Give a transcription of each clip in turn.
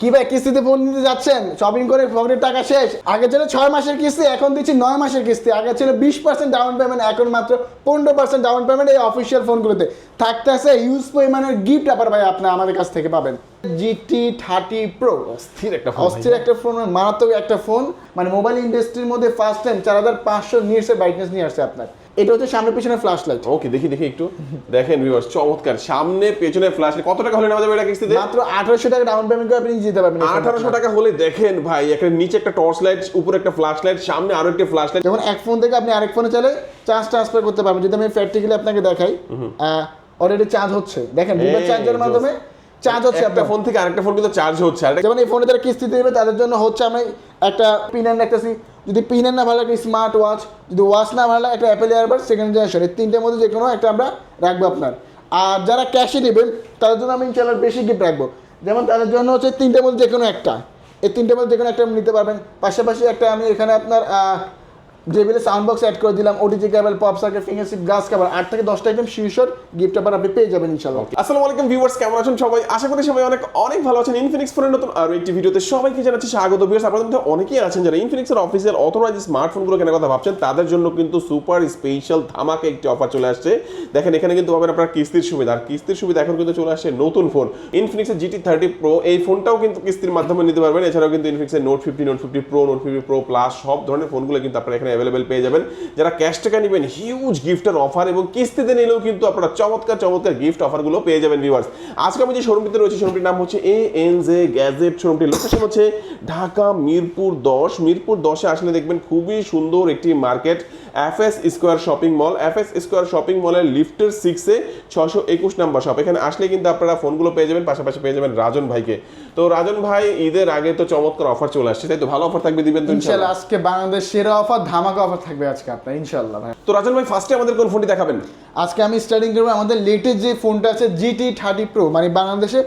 কি ভাই কিস্তিতে ফোন নিতে যাচ্ছেন? শপিং করে পকেটের টাকা শেষ। আগে ছিল ছয় মাসের কিস্তি এখন দিচ্ছি নয় মাসের কিস্তি। আগে ছিল বিশ পার্সেন্ট ডাউন পেমেন্ট এখন মাত্র পনেরো পার্সেন্ট ডাউন পেমেন্ট এই অফিসিয়াল ফোনগুলোতে। থাকতে আছে ইউজ পরিমাণের গিফট আবার ভাই আপনি আমাদের কাছ থেকে পাবেন। জিটি থার্টি প্রো অস্থির একটা ফোন অস্থির একটা ফোন মারাত্মক একটা ফোন মানে মোবাইল ইন্ডাস্ট্রির মধ্যে ফার্স্ট টাইম চার হাজার পাঁচশো নিটসের ব্রাইটনেস নিয়ে আসছে আপনার। এটা হচ্ছে সামনে পিছনে ফ্ল্যাশ লাইট ওকে দেখি দেখি একটু। দেখেন ভিউয়ার্স চমৎকার। সামনে পেছনে ফ্ল্যাশ কত টাকা হলে নেওয়া যাবে এটা কিস্তিতে? মাত্র আঠারোশো টাকা ডাউন পেমেন্ট করে আপনি যেতে পারবেন এই ফোনটা। আঠারোশো টাকা হলে দেখেন ভাই একটা নিচে একটা টর্চ লাইট উপরে একটা ফ্ল্যাশ লাইট সামনে আরও একটা ফ্ল্যাশ লাইট যেমন এক ফোন থেকে আপনি আরেক ফোনে চলে চার্জ ট্রান্সফার করতে পারবেন। যদি আমি প্র্যাকটিক্যালি আপনাকে দেখাই অলরেডি চার্জ হচ্ছে। দেখেন এই চার্জের মাধ্যমে চার্জ হচ্ছে একটা আপনার। ফোন থেকে আরেকটা ফোন কিন্তু চার্জ হচ্ছে। যেমন এই ফোনে যারা কিস্তি দেবে তাদের জন্য হচ্ছে আমি একটা পিনার রাখতেছি যদি পিনের না ভালো লাগে স্মার্ট ওয়াচ যদি ওয়াচ না ভালো লাগে, একটা অ্যাপেল এয়ারবাড সেকেন্ড জেনারেশন এই তিনটের মধ্যে যে কোনো একটা আমরা রাখব আপনার। আর যারা ক্যাশে নেবেন, তাদের জন্য আমি ইনশাল্লাহ বেশি গিফট রাখব। যেমন তাদের জন্য হচ্ছে তিনটের মধ্যে যে কোনো একটা। এই তিনটের মধ্যে যে কোনো একটা নিতে পারবেন। পাশাপাশি একটা আমি এখানে আপনার জেবিলে সাউন্ড বক্স অ্যাড করে দিলাম ওটিজি কেবল পপ সার্কেট ফিঙ্গারশিপ গাছ কাভার আট থেকে দশটা আইটেম শিরশোর গিফট আবার আপনি পেয়ে যাবেন ইনশাল্লাহ আসসালামু আলাইকুম ভিউয়ার্স কেমন আছেন সবাই? আশা করি সবাই অনেক অনেক ভালো আছেন। ইনফিনিক্স ফোনের নতুন আরও একটি ভিডিওতে সবাইকে জানাচ্ছি স্বাগত। ভিউয়ার্স আপনাদের মধ্যে অনেকেই আছেন যারা ইনফিনিক্সের অফিসিয়াল অথরাইজ স্মার্টফোনগুলো কেনার কথা ভাবছেন, তাদের জন্য কিন্তু সুপার স্পেশাল ধামাকে একটি অফার চলে আসছে। দেখেন, এখানে কিন্তু পাবেন আপনার কিস্তির সুবিধা। আর কিস্তির সুবিধা এখন কিন্তু চলে আসছে নতুন ফোন ইনফিনিক্সের জিটি থার্টি প্রো এই ফোনটাও কিন্তু কিস্তির মাধ্যমে নিতে পারবেন। এছাড়াও কিন্তু ইনফিনিক্সের note fifty note fifty pro note fifty pro plus সব ধরনের ফোনগুলো কিন্তু আপনারা এখানে অ্যাভেলেবেল পেয়ে যাবেন। যারা ক্যাশ টাকা নেবেন হিউজ গিফটের অফার এবং কিস্তিতে নিলেও কিন্তু আপনারা চমৎকার চমৎকার গিফট অফারগুলো পেয়ে যাবেন ভিউয়ার্স আজকে আমি যে শোরুমটিতে রয়েছে শোরুমটির নাম হচ্ছে এ এন জে গ্যাজেট শোরুমটির লোকেশন হচ্ছে ঢাকা মিরপুর দশ। মিরপুর দশে আসলে দেখবেন খুবই সুন্দর একটি market F S square shopping mall F S square shopping মলের লিফটের সিক্সে ছশো একুশ নাম্বার শপ এখানে আসলে কিন্তু আপনারা ফোনগুলো পেয়ে যাবেন পাশাপাশি পেয়ে যাবেন রাজন ভাইকে। তো রাজন ভাই ঈদের আগে তো চমৎকার অফার চলে আসছে তাই তো? ভালো অফার থাকবে দিবেন তো ইনশাআল্লাহ আজকে বাংলাদেশ সেরা অফার ধামাকা অফার থাকবে আজকে আপনার ইনশাল্লাহ ভাই। তো রাজন ভাই ফার্স্টে আমাদের কোন ফোনটি দেখাবেন? আজকে আমি স্টার্টিং করব আমাদের লেটেস্ট যে ফোনটা আছে জিটি থার্টি প্রো মানে বাংলাদেশে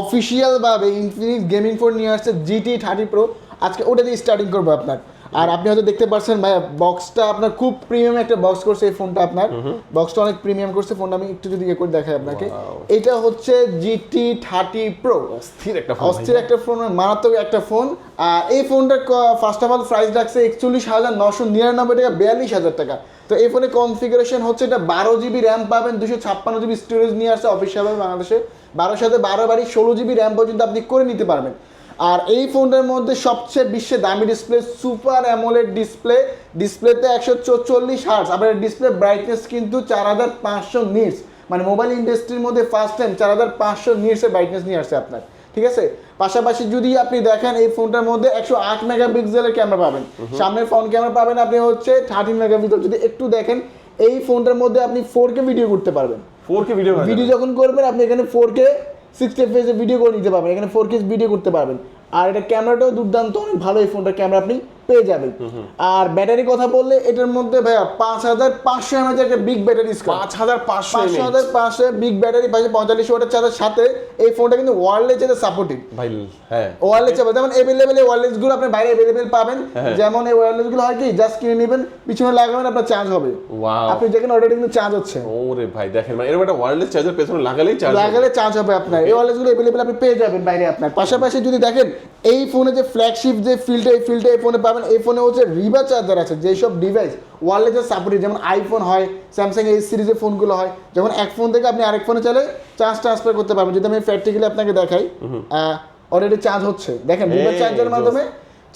অফিসিয়াল ভাবে ইনফিনিক্স গেমিং ফোন নিয়ে আসছে জিটি থার্টি প্রো আজকে ওটা দিয়ে স্টার্টিং করব আপনার। আর আপনি হয়তো দেখতে পাচ্ছেন ভাই বক্সটা আপনার খুব প্রিমিয়াম একটা বক্স করছে এই ফোনটা আপনার। বক্সটা অনেক প্রিমিয়াম করছে ফোনটা আমি একটু যদি ইয়ে করে দেখাই আপনাকে। এটা হচ্ছে জিটি থার্টি প্রো অস্থির একটা ফোন অস্থির একটা ফোন মারাত্মক একটা ফোন আর এই ফোনটার ফার্স্ট অফ অল প্রাইস রাখছে একচল্লিশ হাজার নশো নিরানব্বই টাকা বিয়াল্লিশ হাজার টাকা। তো এই ফোনের কনফিগারেশন হচ্ছে এটা বারো জিবি র্যাম পাবেন দুশো ছাপ্পান্ন জিবি স্টোরেজ নিয়ে আসছে অফিসিয়ালভাবে বাংলাদেশে। বারোর সাথে বারো বাড়ি ষোলো জিবি র্যাম পর্যন্ত আপনি করে নিতে পারবেন। আর এই ফোনটার মধ্যে সবচেয়ে বিশ্বের দামি ডিসপ্লে সুপার অ্যামোলেড ডিসপ্লে ডিসপ্লেতে একশো চল্লিশ হার্স আপনার ডিসপ্লে ব্রাইটনেস কিন্তু চার হাজার পাঁচশো নিটস মানে মোবাইল ইন্ডাস্ট্রির মধ্যে ফার্স্ট টাইম চার হাজার পাঁচশো নিটসের ব্রাইটনেস নিয়ে আসছে আপনার ঠিক আছে? পাশাপাশি যদি আপনি দেখেন এই ফোনটার মধ্যে একশো আট মেগাপিক্সেলের ক্যামেরা পাবেন। সামনের ফ্রন্ট ক্যামেরা পাবেন আপনি হচ্ছে থার্টিন মেগাপিক্সেল যদি একটু দেখেন এই ফোনটার মধ্যে আপনি ফোর কে ভিডিও করতে পারবেন। ফোর কে ভিডিও ভিডিও যখন করবেন আপনি এখানে ফোর কে সিক্সটি এফএসে ভিডিও করে নিতে পারবেন। এখানে ফোর কেস ভিডিও করতে পারবেন। আর এটা ক্যামেরাটাও দুর্দান্ত, অনেক ভালো এই ফোনটার ক্যামেরা আপনি পেয়ে যাবেন। আর ব্যাটারি কথা বললে এটার মধ্যে ভাইয়া পাঁচ হাজার পাঁচশো এমএচ একটা বিগ ব্যাটারি পাঁচ হাজার পাঁচশো পাঁচশো হাজার পাঁচশো বিগ ব্যাটারি পাশে পঁয়তাল্লিশ ওয়াটের চার্জার সাথে এই ফোনটা কিন্তু ওয়ারলেস এর সাপোর্টিভ ভাই হ্যাঁ। ওয়ারলেস চার্জার যেমন এভেলেবেল এই ওয়ারলেসগুলো আপনি বাইরে এভেলেবেল পাবেন। হ্যাঁ। যেমন এই ওয়ারলেসগুলো হয় কি জাস্ট কিনে নেবেন পিছনে লাগাবেন আপনার চার্জ হবে। আপনি যেখানে অলরেডি কিন্তু চার্জ হচ্ছে। ওরে ভাই দেখেন মানে এরকম একটা ওয়্যারলেস চার্জার পেছনে লাগালেই চার্জ লাগালে চার্জ হবে আপনার। এই ওয়ারলেসগুলো এভেলেবেল আপনি পেয়ে যাবেন বাইরে আপনার। পাশাপাশি যদি দেখেন এই ফোনে যে ফ্ল্যাগশিপ যে ফিল্ডটা এই ফিল্ডটা এই ফোনে পাবেন এই ফোনে হচ্ছে রিভার চার্জার আছে যেসব ডিভাইস ওয়ারলেসের সাপোর্টেড যেমন আইফোন হয় স্যামসাং এই সিরিজের ফোনগুলো হয় যখন এক ফোন থেকে আপনি আরেক ফোনে চলে চার্জ ট্রান্সফার করতে পারবেন। যদি আমি প্র্যাকটিক্যালি আপনাকে দেখাই অলরেডি চার্জ হচ্ছে। দেখেন রিভার চার্জারের মাধ্যমে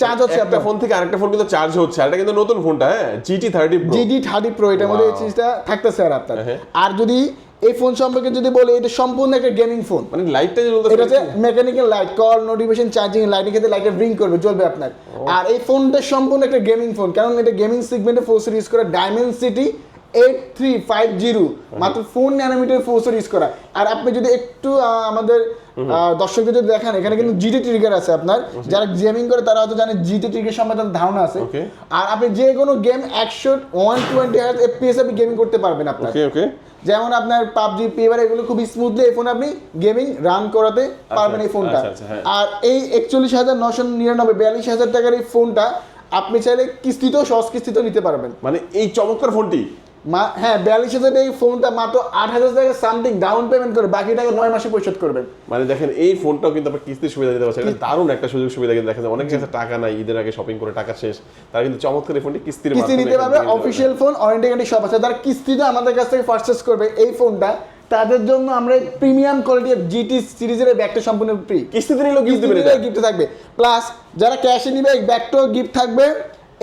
চার্জ হচ্ছে একটা আপনার। ফোন থেকে আরেকটা ফোন কিন্তু চার্জ হচ্ছে আর এটা কিন্তু নতুন ফোনটা হ্যাঁ GT thirty G D thirty pro এটার মধ্যে এই. জিনিসটা থাকতেছে আর আপনার। হ্যাঁ। আর যদি এই ফোন সম্পর্কে যদি বলি এটা সম্পূর্ণ একটা গেমিং ফোন মানে লাইটটা এটা হচ্ছে mechanical light call notification charging লাইটের ক্ষেত্রে লাইটে রিং করবে জ্বলবে আপনার। আর এই ফোনটা সম্পূর্ণ একটা গেমিং ফোন কারণ এটা গেমিং সেগমেন্টে ফোর্সের ইউজ করা Dimensity eight three five zero মাত্র ফোর ন্যানোমিটার ফোর্সের ইউজ করা। আর আপনি যদি একটু আমাদের দর্শকদের যদি দেখেন এখানে কিন্তু জিটি ট্রিগার আছে আপনার। যারা গেমিং করে তারা হয়তো জানে জিটি ট্রিগার সম্বন্ধে তাদের ধারণা আছে। আর আপনি যে কোনো গেম একশো ওয়ান টোয়েন্টি এফপিএস আপনি গেমিং করতে পারবেন আপনার। ওকে ওকে। যেমন আপনার পাবজি পেবার এগুলো খুব স্মুথলি এই ফোন আপনি গেমিং রান করাতে পারবেন এই ফোনটা আচ্ছা, আচ্ছা, হ্যাঁ। আর এই একচল্লিশ হাজার নশো নিরানব্বই বিয়াল্লিশ হাজার টাকার এই ফোনটা আপনি চাইলে কিস্তিতেও সহজ কিস্তিতেও নিতে পারবেন। মানে এই চমৎকার ফোনটি মা হ্যাঁ বিয়াল্লিশ হাজার এই ফোনটা মাত্র আট হাজার টাকা সামথিং ডাউন পেমেন্ট করে বাকি টাকা নয় মাসে পরিশোধ করবেন মানে দেখেন এই ফোনটাও কিন্তু আপনার কিস্তির সুবিধা দিতে পারছে এটা দারুণ একটা সুযোগ সুবিধা কিন্তু দেখা যায়। অনেকের কাছে টাকা নাই ঈদের আগে শপিং করে টাকা শেষ। তারা কিন্তু চমৎকার এই ফোনটি কিস্তির কিস্তি নিতে পারবে অফিসিয়াল ফোন ওয়ারেন্টি গ্যারান্টি সব আছে। যারা কিস্তিতে আমাদের কাছ থেকে পারচেস করবে এই ফোনটা তাদের জন্য আমরা প্রিমিয়াম কোয়ালিটির জিটি সিরিজের ব্যাগটা সম্পূর্ণ ফ্রি কিস্তিতে নিলেও গিফট থাকবে। প্লাস যারা ক্যাশে নিবে ব্যাগটাও গিফট থাকবে।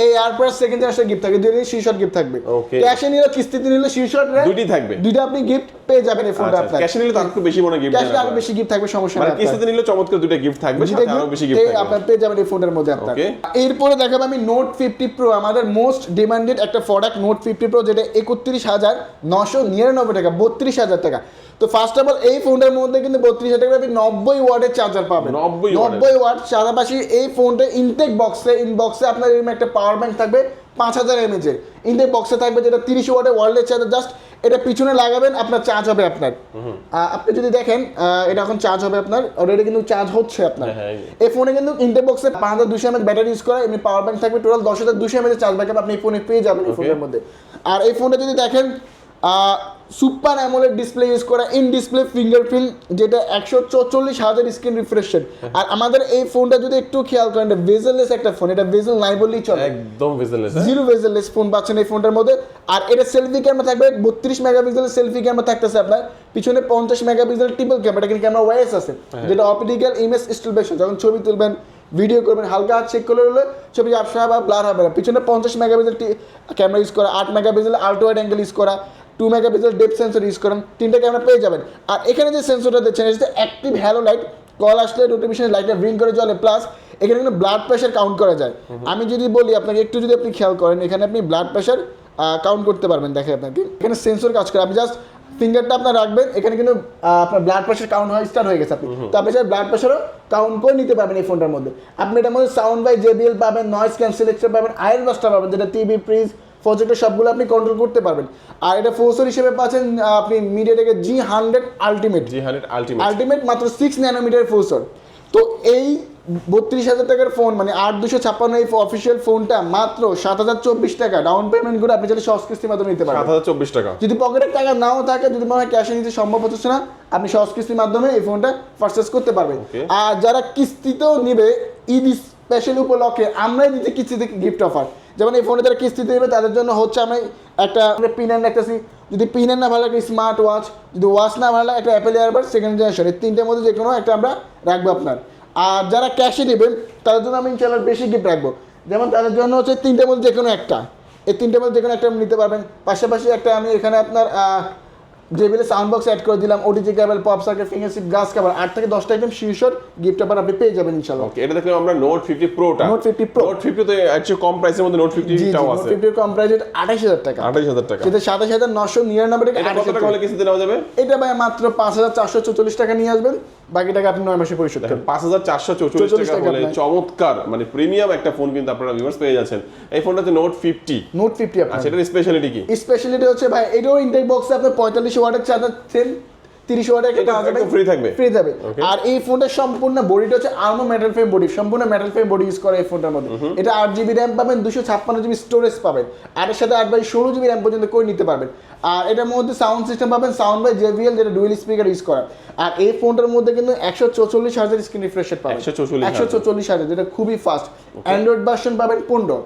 এই এয়ারপ্রেস সেকেন্ড জেনারেশন গিফট থাকবে দুই শীর্ষট গিফট থাকবে. ক্যাশে নিলে কিস্তিতে নিলে শীর্ষট দুইটি থাকবে দুইটা আপনি গিফট পেয়ে যাবেন এই ফোনটা আপনার। ক্যাশে নিলে তো আরেকটু বেশি মনে গিফট ক্যাশে আরও বেশি গিফট থাকবে সমস্যা মানে নেই আপনার। কিস্তিতে নিলে চমৎকার দুটো গিফট থাকবে সাথে আরও বেশি গিফট থাকবে। আপনার পেয়ে যাবেন এই ফোনের মধ্যে আপনার। এরপরে দেখাবো আমি নোট ফিফটি প্রো আমাদের মোস্ট ডিমান্ডেড একটা প্রোডাক্ট নোট ফিফটি প্রো যেটা একত্রিশ হাজার নশো নিরানব্বই টাকা বত্রিশ হাজার টাকা। তো ফার্স্ট অফ অল এই ফোনটার মধ্যে কিন্তু বত্রিশ হাজার টাকা আপনি নব্বই ওয়ার্ডের চার্জার পাবেন। 90 watt-এর। নব্বই ওয়াট পাশাপাশি এই ফোনটা ইনটেক বক্সে ইনবক্সে আপনার এরকম একটা পাওয়ার ব্যাংক থাকবে। পাঁচ হাজার এমএজের ইনটেক বক্সে থাকবে যেটা তিরিশ ওয়াটের ওয়ার্ল্ডের চার্জ জাস্ট এটা পিছনে লাগাবেন আপনার চার্জ হবে আপনার। আপনি যদি দেখেন এটা এখন চার্জ হবে আপনার অলরেডি কিন্তু চার্জ হচ্ছে আপনার। হ্যাঁ, হ্যাঁ, এই ফোনে কিন্তু ইন্টার বক্সে পাঁচ হাজার দুশো এমএচ ব্যাটারি ইউজ করে এমনি পাওয়ার ব্যাংক থাকবে টোটাল দশ হাজার দুশো এমএচ চার্জ ব্যাকআপ আপনি এই ফোনে পেয়ে যাবেন এই ফোনের মধ্যে। আর এই ফোনটা যদি দেখেন সুপার অ্যামোলেড ডিসপ্লে ইউজ করা ইন ডিসপ্লে ফিঙ্গারপ্রিন্ট যেটা একশো চৌচল্লিশ হাজার স্ক্রিন রিফ্রেশের আর আমাদের এই ফোনটা যদি একটু খেয়াল করেন এটা ভেজেললেস একটা ফোন এটা ভেজেল নাই বললেই চলে। একদম ভিজিলেন্স জিরো ভেজেললেস ফোন পাচ্ছেন এই ফোনটার মধ্যে। আর এটা সেলফি ক্যামেরা থাকবে বত্রিশ মেগাপিক্সেলের সেলফি ক্যামেরা থাকতেছে আপনার। পিছনে পঞ্চাশ মেগাপিক্সেল ট্রিপল ক্যামেরা কিন্তু ক্যামেরা ওয়াইস আছে যেটা অপটিক্যাল ইমেজ স্টিলবেশন যখন ছবি তুলবেন ভিডিও করবেন হালকা হাত চেক করলে হলে ছবি আপসা বা ব্লার হবে না। পিছনে পঞ্চাশ মেগাপিক্সেল ক্যামেরা ইউজ করা আট megapixel ultra wide angle use করা two megapixel depth sensor use করেন তিনটা ক্যামেরা পেয়ে যাবেন। আর এখানে যে সেন্সরটা দিচ্ছেন এটা অ্যাক্টিভ হ্যালো লাইট কল আসলে নোটিফিকেশন লাইটটা রিং করে চলে প্লাস এখানে কিন্তু ব্লাড প্রেশার কাউন্ট করা যায়। আমি যদি বলি আপনাকে একটু যদি আপনি খেয়াল করেন এখানে আপনি ব্লাড প্রেশার কাউন্ট করতে পারবেন দেখে আপনাকে। এখানে সেন্সর কাজ করে। আপনি জাস্ট ফিঙ্গারটা আপনার রাখবেন এখানে কিন্তু আপনার ব্লাড প্রেশার কাউন্ট হয় স্টার্ট হয়ে গেছে আপনি। তো আপনি চাই ব্লাড প্রেশারও কাউন্ট করে নিতে পারবেন এই ফোনটার মধ্যে। আপনি এটার মধ্যে সাউন্ড বাই জেবিএল পাবেন নয়েজ ক্যান্সেলেশন পাবেন আয়ের বাসটা পাবেন যেটা টিভি ফ্রিজ প্রজেক্টর সবগুলো আপনি কন্ট্রোল করতে পারবেন। আর এটা ফোর্সর হিসেবে পাচ্ছেন আপনি মিডিয়াটেকের G hundred ultimate G hundred ultimate ultimate মাত্র সিক্স ন্যানোমিটার প্রসেসর তো এই বত্রিশ হাজার টাকার ফোন মানে আট দুশো ছাপ্পান্ন এই অফিসিয়াল ফোনটা মাত্র সাত হাজার চব্বিশ টাকা। ডাউন পেমেন্ট করে আপনি চাইলে সহজ কিস্তির মাধ্যমে নিতে সাত পারবেন হাজার চব্বিশ টাকা। যদি পকেটের টাকা নাও থাকে যদি মনে হয় ক্যাশে নিতে সম্ভব হচ্ছে না আপনি সহজ কিস্তির মাধ্যমে এই ফোনটা পারচেস করতে পারবেন। আর যারা কিস্তিতেও নিবে ঈদ স্পেশাল উপলক্ষে আমরাই দিচ্ছি কিস্তিতে গিফট অফার যেমন এই ফোনে যারা কিস্তিতে দেবে, তাদের জন্য হচ্ছে আমি একটা পিনের রাখতেছি যদি পিনের না ভালো লাগে স্মার্ট ওয়াচ যদি ওয়াচ না ভালো লাগে, একটা অ্যাপেল এয়ারবাড সেকেন্ড জেনারেশন এই তিনটের মধ্যে যে কোনো একটা আমরা রাখব আপনার। আর যারা ক্যাশে নেবেন, তাদের জন্য আমি ইনশাল্লাহ বেশি গিফট রাখব। যেমন তাদের জন্য হচ্ছে তিনটের মধ্যে যে কোনো একটা। এই তিনটের মধ্যে যে কোনো একটা নিতে পারবেন। পাশাপাশি একটা আমি এখানে আপনার জেবিএল সাউন্ড বক্স অ্যাড করে দিলাম OTG cable pop circle finger seat গাছ কাভার আট থেকে দশটা আইটেম শীর্ষর গিফট আবার আপনি পেয়ে যাবেন ইনশাআল্লাহ। ওকে এটা দেখলাম আমরা নোট ফিফটি প্রোটা নোট 50 প্রো নোট ফিফটি তো একচুয়ালি কম প্রাইসের মধ্যে নোট ফিফটি টাও আছে। নোট ফিফটির কম প্রাইস আঠাশ হাজার টাকা। আঠাশ হাজার টাকা। যেটা সাতাশ হাজার নশো নিরানব্বই টাকা কত টাকা হলে কিস্তিতে নেওয়া যাবে? এটা ভাই মাত্র পাঁচ হাজার চারশো চল্লিশ টাকা নিয়ে আসবেন। বাকি টাকা আপনি নয় মাসে পরিশোধ করবেন পাঁচ হাজার চারশো চৌচল্লিশ টাকা হলে চমৎকার মানে প্রিমিয়াম একটা ফোন কিন্তু আপনারা ভিউয়ার্স পেয়ে যাচ্ছেন। এই ফোনটা হচ্ছে নোট ফিফটি নোট ফিফটি আপনার। আচ্ছা এটার স্পেশালিটি কি? স্পেশালিটি হচ্ছে ভাই এটাও ইনটেক বক্সে আপনি পঁয়তাল্লিশ ওয়াটের চার্জার সেম তিরিশ ওয়াটের এটা একদম free থাকবে? ফ্রি থাকবে। আর এই ফোনটার সম্পূর্ণ বডিটা হচ্ছে আর্মো মেটাল ফ্রেম বডি সম্পূর্ণ মেটাল ফ্রেম বডি ইউজ করে এই ফোনটার মধ্যে। এটা আট জিবি র্যাম পাবেন দুশো ছাপ্পান্ন জিবি স্টোরেজ পাবেন। আর এর সাথে আট বাই ষোলো জিবি র্যাম পর্যন্ত করে নিতে পারবেন। আর এটার মধ্যে সাউন্ড সিস্টেম পাবেন সাউন্ড বাই জেভিএল যেটা ডুয়েল স্পিকার ইউজ করা। আর এই ফোনটার মধ্যে কিন্তু একশো চৌচল্লিশ হাজার স্ক্রিন রিফ্রেশ পাবেন। একশো চৌচল্লিশ হাজার যেটা খুবই ফাস্ট অ্যান্ড্রয়েড ভার্সন পাবেন পনেরো।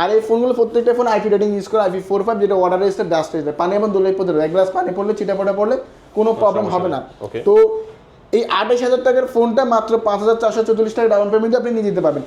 আর এই ফোনগুলো প্রত্যেকটা ফোন আইপি রেটিং ইউজ করে আইপি ফোর ফাইভ যেটা ওয়াটার রেজিস্টার ডাস্ট রেজিস্টার পানি এবং দোলাই পড়তে এক গ্লাস পানি পড়লে চিটা পড়া পড়লে কোনো প্রবলেম হবে না। তো এই আঠাশ হাজার টাকার ফোনটা মাত্র পাঁচ হাজার চারশো চল্লিশ টাকা ডাউন পেমেন্টে আপনি নিয়ে যেতে পারবেন।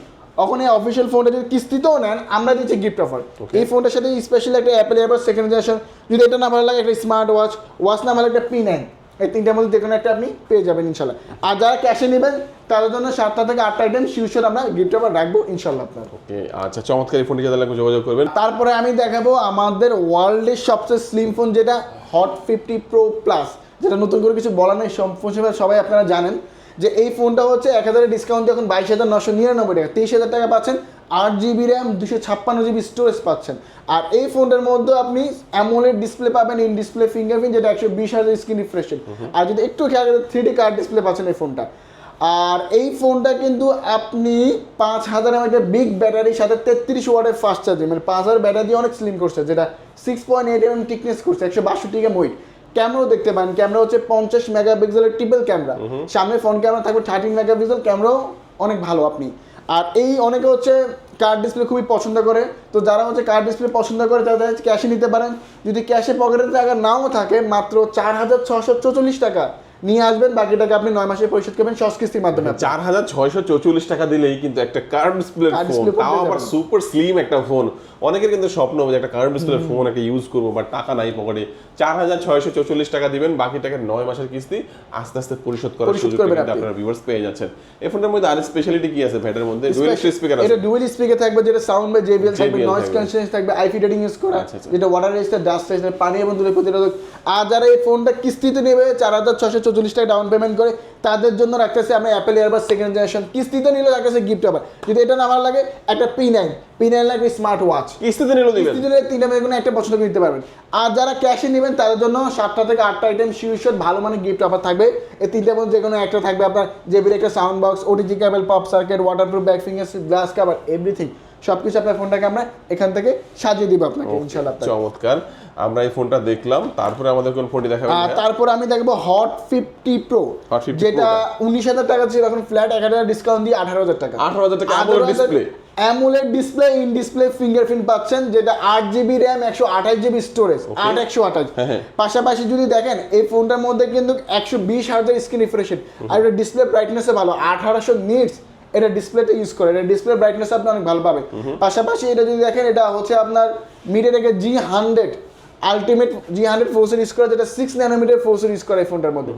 এই অফিসিয়াল ফোনটা যদি কিস্তিতেও নেন আমরা দিচ্ছি গিফট অফার এই ফোনটার সাথে স্পেশাল একটা অ্যাপেল এয়ারবাড সেকেন্ড জেনারেশন যদি এটা না ভালো লাগে একটা স্মার্ট ওয়াচ ওয়াচ না ভালো একটা পি নাইন এই তিনটার মধ্যে যে কোনো একটা আপনি পেয়ে যাবেন ইনশাল্লাহ। আর যারা ক্যাশে নেবেন তাদের জন্য সাতটা থেকে আটটা আইটেম শিউসের আমরা গিফট অফার রাখব ইনশাল্লাহ আপনার। ওকে আচ্ছা চমৎকার এই ফোনটি যাদের লাগবে যোগাযোগ করবেন। তারপরে আমি দেখাবো আমাদের ওয়ার্ল্ডের সবচেয়ে স্লিম ফোন যেটা হট ফিফটি প্রো প্লাস যেটা নতুন করে কিছু বলা নেই সম্পূর্ণ সবাই আপনারা জানেন। যে এই ফোনটা হচ্ছে এক হাজারের ডিসকাউন্ট এখন বাইশ হাজার নশো নিরানব্বই টাকা। তেইশ হাজার টাকা পাচ্ছেন আট জিবি র্যাম দুশো ছাপ্পান্ন জিবি স্টোরেজ পাচ্ছেন। আর এই ফোনটার মধ্যে আপনি অ্যামোলেড ডিসপ্লে পাবেন ইন ডিসপ্লে ফিঙ্গারপ্রিন্ট যেটা একশো বিশ হাজার স্ক্রিন রিফ্রেশের আর যদি একটু খেয়াল করেন থ্রি ডি কার্ড ডিসপ্লে পাচ্ছেন এই ফোনটা। আর এই ফোনটা কিন্তু আপনি পাঁচ হাজার একটা বিগ ব্যাটারির সাথে তেত্রিশ ওয়াটের ফাস্ট চার্জিং মানে পাঁচ হাজার ব্যাটারি অনেক স্লিম করছে যেটা six point eight M thickness করছে একশো বাষট্টি গ্রাম ওয়েট ক্যামেরাও দেখতে পান ক্যামেরা হচ্ছে পঞ্চাশ মেগাপিক্সেলের ট্রিপল ক্যামেরা সামনে ফ্রন্ট ক্যামেরা থাকবে থার্টিন মেগাপিক্সেল ক্যামেরাও অনেক ভালো আপনি। আর এই অনেকে হচ্ছে কার্ড ডিসপ্লে খুবই পছন্দ করে। তো যারা হচ্ছে কার্ড ডিসপ্লে পছন্দ করে তাদের ক্যাশে নিতে পারেন। যদি ক্যাশে পকেটে টাকা নাও থাকে মাত্র চার হাজার ছশো চৌচল্লিশ টাকা। নিয়ে আসবেন বাকি টাকা আপনি নয় মাসে পরিশোধ করবেন সস কিস্তির মাধ্যমে চার হাজার ছয়শো চৌচল্লিশ টাকা দিলেই কিন্তু একটা কার্ভ ডিসপ্লে ফোন। তাও আবার সুপার স্লিম একটা ফোন। অনেকের কিন্তু স্বপ্ন যে একটা কার্ভ ডিসপ্লে ফোন একটা ইউজ করব বা টাকা নাই পকেটে। চার হাজার ছয়শো চৌচল্লিশ টাকা দিবেন বাকি টাকা নয় মাসের কিস্তি আস্তে আস্তে পরিশোধ করার সুযোগ কিন্তু আপনারা ভিউয়ার্স পেয়ে যাচ্ছেন। এই ফোনের মধ্যে আর স্পেশালিটি কি আছে ভ্যাটের মধ্যে? ডুয়েল স্পিকার আছে। এটা ডুয়েল স্পিকার থাকবে যেটা সাউন্ড বা জেবিএল থাকবে নয়েজ ক্যান্সেলেশন থাকবে। আইপি রেটিং ইউজ করা আচ্ছা, আচ্ছা। যেটা ওয়াটার রেজিস্টার ডাস্ট রেজিস্টার পানি এবং ধুলো প্রতিরোধক। আর যারা এই ফোনটা কিস্তিতে নেবে চার হাজার ছশো চল্লিশ টাকা ডাউন পেমেন্ট করে তাদের জন্য রাখতেছে আমি অ্যাপেল ইয়ারবাস সেকেন্ড জেনারেশন কিস্তিতে নিলে রাখতেছে গিফট আবার যদি এটা না ভালো লাগে একটা পি নাইন পি নাইন লাগবে স্মার্ট ওয়াচ কিস্তিতে নিলেও দিবেন। কিস্তি দিলে তিনটা মেয়ে কোনো একটা পছন্দ করে নিতে পারবেন। আর যারা ক্যাশে নেবেন তাদের জন্য সাতটা থেকে আটটা আইটেম শিউশট ভালো মানে গিফট অফার থাকবে। এই তিনটার মধ্যে যে কোনো একটা থাকবে আপনার জেবির একটা sound box OTG cable pop circuit waterproof back finger glass cover everything সব কিছু আপনার ফোনটাকে আমরা এখান থেকে সাজিয়ে দিব আপনাকে ইনশাল্লাহ আপনাকে। চমৎকার। আমরা এই ফোনটা দেখলাম তারপরে আমাদের কোন ফোনটি দেখাবেন তারপর আমি দেখব হট ফিফটি প্রো Hot 50 যেটা উনিশ হাজার টাকা ছিল এখন ফ্ল্যাট এক হাজার ডিসকাউন্ট দিয়ে আঠারো হাজার টাকা। 18,000 টাকা AMOLED display। AMOLED display in display fingerprint পাচ্ছেন যেটা আট জিবি র্যাম একশো আঠাশ জিবি স্টোরেজ আট একশো আঠাশ। হ্যাঁ, হ্যাঁ। পাশাপাশি যদি দেখেন এই ফোনটার মধ্যে কিন্তু একশো বিশ হাজার স্ক্রিন রিফ্রেশ আর এটা ডিসপ্লে ব্রাইটনেসে ভালো। আঠারোশো নিটস এটা ডিসপ্লেটা ইউজ করে। এটা ডিসপ্লে ব্রাইটনেস আপনি অনেক ভালো পাবেন। পাশাপাশি এটা যদি দেখেন এটা হচ্ছে আপনার থেকে G hundred ultimate G hundred ফোর্সের ইউজ করে যেটা সিক্স ন্যানোমিটার ফোর্সের ইউজ করে এই ফোনটার মধ্যে।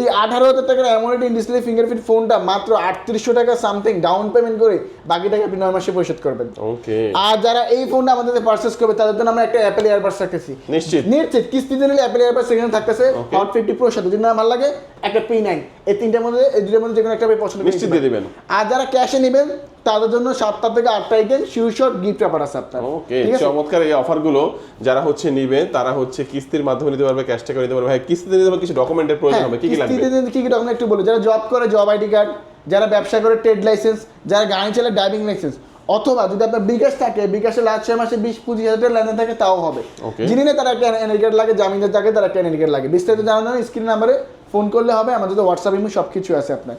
এই আঠারো হাজার টাকার অ্যামোলেড ইন ডিসপ্লে ফিঙ্গারপ্রিন্ট ফোনটা মাত্র আটত্রিশশো টাকা সামথিং ডাউন পেমেন্ট করে বাকি টাকা আপনি নয় মাসে পরিশোধ করবেন। ওকে। আর যারা এই ফোনটা আমাদের পারচেস করবে তাদের জন্য আমরা একটা অ্যাপেল এয়ারবাস রাখতেছি। নিশ্চিত। নিশ্চিত কিস্তিতে নিলে অ্যাপেল এয়ারবাস সেখানে থাকতেছে। হট ফিফটি প্রোর সাথে যদি না ভালো লাগে একটা পি নাইন এই তিনটার মধ্যে এই দুটোর মধ্যে যে কোনো একটা পছন্দ নিশ্চিত দিয়ে। দিবেন। আর যারা ক্যাশে নেবেন তাদের জন্য সাতটা থেকে আটটা আইটেম শিউশট গিফট পেপার আছে আপনার। ওকে চমৎকার এই অফারগুলো যারা হচ্ছে নিবে তারা হচ্ছে কিস্তির মাধ্যমে নিতে পারবে ক্যাশ টাকা নিতে পারবে। ভাই কিস্তিতে নিতে পারবে কিছু ডকুমেন্টের প্রয়োজন হ্যাঁ হবে। কি কি লাগবে? কিস্তিতে কি কি ডকুমেন্ট একটু বলি যারা জব করে জব আইডি কার্ড যারা ব্যবসা করে ট্রেড লাইসেন্স যারা গাড়ি চালায় ড্রাইভিং লাইসেন্স অথবা যদি আপনার বিকাশ থাকে বিকাশে লাস্ট ছয় মাসে বিশ পঁচিশ হাজার টাকা লেনদেন থাকে তাও হবে. যিনি না তারা একটা এনআইডি কার্ড লাগে জামিনদার থাকে তারা একটা এনআইডি কার্ড লাগে। বিস্তারিত জানানোর স্ক্রিন নাম্বারে ফোন করলে হবে আমাদের তো হোয়াটসঅ্যাপ ইমো সব কিছু আছে আপনার।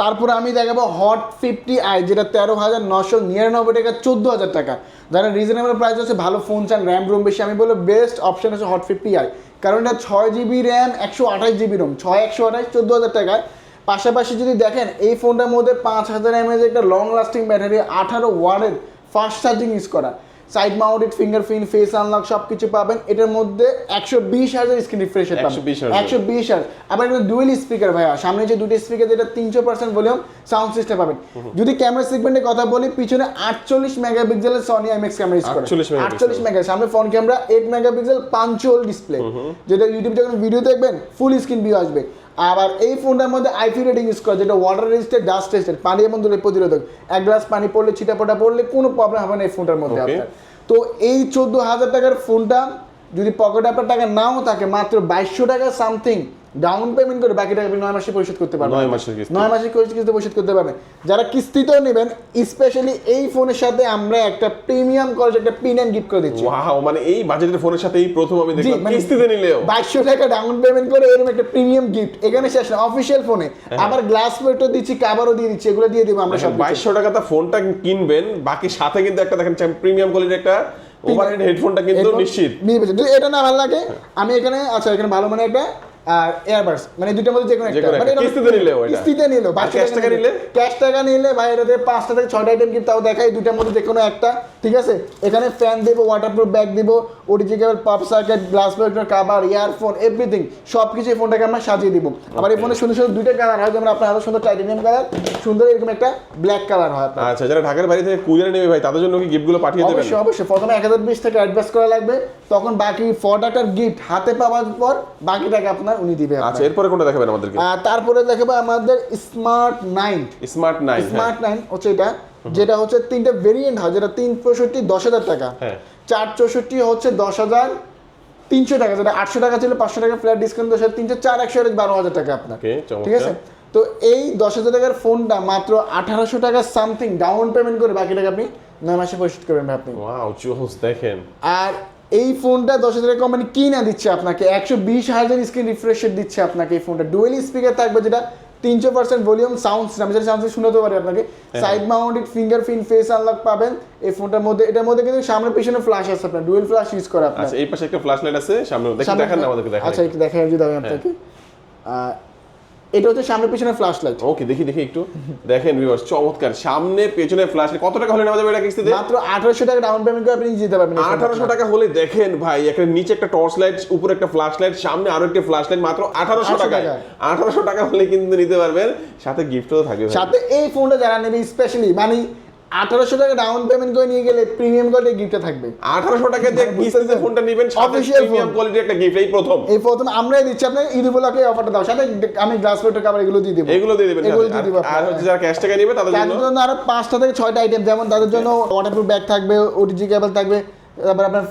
তারপরে আমি দেখাবো হট ফিফটি আই যেটা তেরো হাজার নশো নিরানব্বই টাকা, চোদ্দ হাজার টাকা। যারা রিজনেবল প্রাইস আছে, ভালো ফোন চান র্যাম রুম বেশি, আমি বলব বেস্ট অপশন আছে হট ফিফটি আই কারণ এটা ছয় জিবি র্যাম একশো আঠাশ জিবি রোম ছয়, একশো আঠাশ, চোদ্দ হাজার টাকায় পাশাপাশি যদি দেখেন, এই ফোনটার মধ্যে পাঁচ হাজার এমএজ একটা লং লাস্টিং ব্যাটারি আঠারো ওয়ার্ডের ফাস্ট চার্জিং ইউজ করা। Side mounted fingerprint face unlock সব কিছু পাবেন। এটার মধ্যে একশো বিশ হাজার স্ক্রিন রিফ্রেশ 120 হাজার। একশো বিশ হাজার আবার এটা ডুয়েল স্পিকার ভাইয়া সামনে যে দুটো স্পিকার যেটা তিনশো পার্সেন্ট ভলিউম সাউন্ড সিস্টেম পাবেন। যদি ক্যামেরা সেগমেন্টের কথা বলি পিছনে আটচল্লিশ মেগাপিক্সেলের সনি আইম্যাক্স ক্যামেরা ইউজ করে। 48 megapixel। আটচল্লিশ মেগা সামনে ফ্রন্ট ক্যামেরা এইট মেগাপিক্সেল পাঞ্চুয়াল ডিসপ্লে যেটা ইউটিউব যখন ভিডিও দেখবেন ফুল স্ক্রিন ভিউ আসবে। আবার এই ফোনটার মধ্যে আইপি রেটিং ইউজ করা যেটা ওয়াটার রেজিস্টেড ডাস্ট রেজিস্টেড পানি এবং ধুলো প্রতিরোধক। এক গ্লাস পানি পড়লে ছিটাপটা পড়লে কোনো প্রবলেম হবে না এই ফোনটার মধ্যে আপনার। তো এই চোদ্দ হাজার টাকার ফোনটা যদি পকেট আপনার টাকা নাও থাকে মাত্র বাইশশো টাকা সামথিং ডাউন পেমেন্ট করে বাকি টাকা আপনি নয় মাসে পরিশোধ করতে পারবেন। নয় মাসের কিস্তি। নয় মাসের কিস্তি কিস্তি পরিশোধ করতে পারবেন। যারা কিস্তিতেও নেবেন স্পেশালি এই ফোনের সাথে আমরা একটা প্রিমিয়াম কলেজ একটা পিন অ্যান্ড গিফট করে দিচ্ছি। ওয়াও মানে এই বাজেটের ফোনের সাথে এই প্রথম আমি দেখলাম। মানে কিস্তিতে নিলেও। বাইশশো টাকা ডাউন পেমেন্ট করে এরকম একটা প্রিমিয়াম গিফট এখানে শেষ না অফিসিয়াল ফোনে আবার গ্লাস প্লেটও দিচ্ছি কাভারও দিয়ে দিচ্ছি এগুলো দিয়ে দিব আমরা সব কিছু। বাইশশো টাকা তা ফোনটা কিনবেন বাকি সাথে কিন্তু একটা দেখেন প্রিমিয়াম কোয়ালিটির একটা ওভারহেড হেডফোনটা কিন্তু নিশ্চিত। নিয়ে। এটা না ভালো লাগে আমি এখানে আচ্ছা এখানে ভালো মানে একটা এয়ারবাডস মানে দুটোর মধ্যে যে কোনো একটা। মানে কিস্তিতে নিলেও এটা। কিস্তিতে নিলো আর cash টাকা নিলে? ক্যাশ টাকা নিলে ভাই এটাতে পাঁচটা থেকে ছয়টা আইটেম কিন্তু তাও দেখাই দুটার মধ্যে যে কোনো একটা ঠিক আছে? এখানে ফ্যান দেব ওয়াটারপ্রুফ ব্যাগ দিব OTG cable pop circuit glass protector cover earphone everything সব কিছু এই ফোনটাকে আমরা সাজিয়ে দিব। আবার এই ফোনে সুন্দর সুন্দর দুইটা কালার হয় যেমন আপনার আরও সুন্দর টাইটেনিয়াম কালার সুন্দর এরকম একটা ব্ল্যাক কালার হয় আপনার। আচ্ছা যারা ঢাকার বাড়ি থেকে কুরিয়ার নেবে ভাই তাদের জন্য কি গিফটগুলো পাঠিয়ে দেবেন? অবশ্যই অবশ্যই। প্রথমে এক হাজার বিশ টাকা অ্যাডভান্স করা লাগবে তখন বাকি প্রোডাক্টের গিফট হাতে পাওয়ার পর বাকি টাকা আপনার উনি দিবে আচ্ছা এরপরে কোনটা দেখাবেন আমাদেরকে? তারপরে দেখাবো আমাদের smart nine smart nine smart nine হচ্ছে এটা যেটা হচ্ছে তিনটা ভেরিয়েন্ট হয় যেটা তিন চৌষট্টি দশ হাজার টাকা। হ্যাঁ। চার চৌষট্টি হচ্ছে দশ হাজার তিনশো টাকা যেটা আটশো টাকা ছিল পাঁচশো টাকা ফ্ল্যাট ডিসকাউন্ট দশ হাজার তিনশো চার একশো বারো হাজার টাকা আপনার। ঠিক আছে? তো এই দশ হাজার টাকার ফোনটা মাত্র আঠারোশো টাকা সামথিং ডাউন পেমেন্ট করে বাকি টাকা আপনি নয় মাসে পরিশোধ করবেন আপনি। দেখেন। আর এই ফোনটা দশ হাজার কোম্পানি কি না দিচ্ছে আপনাকে একশো বিশ হাজার স্ক্রিন রিফ্রেশ দিচ্ছে আপনাকে এই ফোনটা। ডুয়েল স্পিকার থাকবে যেটা তিনশো পার্সেন্ট ভলিউম সাউন্ড আমি যেটা সাউন্ড শোনাতে পারি আপনাকে side mounted fingerprint face unlock পাবেন এই ফোনটার মধ্যে এটার মধ্যে কিন্তু সামনে পিছনে ফ্ল্যাশ আছে আপনার ডুয়েল ফ্ল্যাশ ইউজ করে আপনার। আচ্ছা এই পাশে একটা ফ্ল্যাশ লাইট আছে সামনে দেখি সামনে- আমাদেরকে দেখান আচ্ছা একটু দেখাই যদি আমি আপনাকে। আহ, এটা হচ্ছে সামনে পেছনে ফ্ল্যাশ লাইট ওকে দেখি দেখি একটু। দেখেন ভিউয়ার্স চমৎকার। সামনে পেছনে ফ্ল্যাশ কত টাকা হলে নেওয়া যাবে এটা কিস্তিতে? মাত্র আঠারোশো টাকা ডাউন পেমেন্ট করে আপনি পারবেন এই ফোনটা। আঠারোশো টাকা হলে দেখেন ভাই একটা নিচে একটা টর্চ লাইট উপরে একটা ফ্ল্যাশ লাইট সামনে আরও একটা ফ্ল্যাশ লাইট মাত্র আঠারোশো 800 টাকায়। টাকা। আঠারোশো টাকা হলে কিন্তু নিতে পারবেন। সাথে গিফটও থাকবে সাথে এই ফোনটা যারা নেবে স্পেশালি মানে আঠারোশো টাকা ডাউন পেমেন্ট করে নিয়ে গেলে প্রিমিয়াম কোয়ালিটি গিফটে থাকবে। আঠারোশো টাকা দিয়ে বুঝতে ফোনটা নেবেন অফিসিয়াল প্রিমিয়াম কোয়ালিটি একটা গিফট এই প্রথম। এই প্রথম আমরাই দিচ্ছি আপনার ঈদ উপলক্ষে অফারটা দাও। সাথে আমি গ্লাস প্লেটের কাভার এগুলো দিয়ে দেবো। এগুলো দিয়ে দেবেন এগুলো দিয়ে দেবো আর হচ্ছে যারা ক্যাশ টাকা নেবে তাদের জন্য তাদের জন্য আরও পাঁচটা থেকে ছয়টা আইটেম যেমন তাদের জন্য ওয়াটারপ্রুফ ব্যাগ থাকবে ওটিজি কেবল থাকবে তারপর আপনার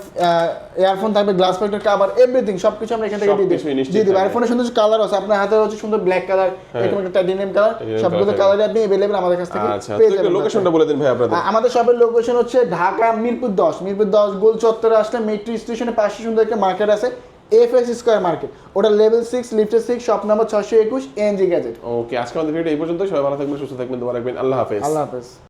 ইয়ারফোন থাকবে গ্লাস প্লেটের কাভার এভরিথিং সবকিছু আমরা এখান থেকে দিয়ে সবকিছুই দিই নিশ্চিত দিয়ে দিই আর থাকবে। ফোনে সুন্দর কালার আছে আপনার হাতে হচ্ছে সুন্দর ব্ল্যাক কালার এরকম একটা টাইটেনিয়াম কালার Titanium সবগুলো colour কালারই আপনি अवेलेबल আমাদের কাছ থেকে আচ্ছা পেয়ে তো যাবেন লোকেশনটা বলে দিন ভাই আপনাদের আ- আমাদের শপের লোকেশন হচ্ছে ঢাকা মিরপুর দশ মিরপুর দশ গোল চত্বরে আসলে মেট্রো স্টেশনের পাশে সুন্দর একটা মার্কেট আছে এফ এস স্কোয়ার মার্কেট ওটা লেভেল সিক্স লিফটের সিক্স শপ নাম্বার ছশো একুশ এনজি গ্যাজেট ওকে আজকে আমাদের ভিডিও এই পর্যন্ত সবাই ভালো থাকবেন সুস্থ থাকবেন দোয়া রাখবেন আল্লাহ হাফেজ আল্লাহ হাফেজ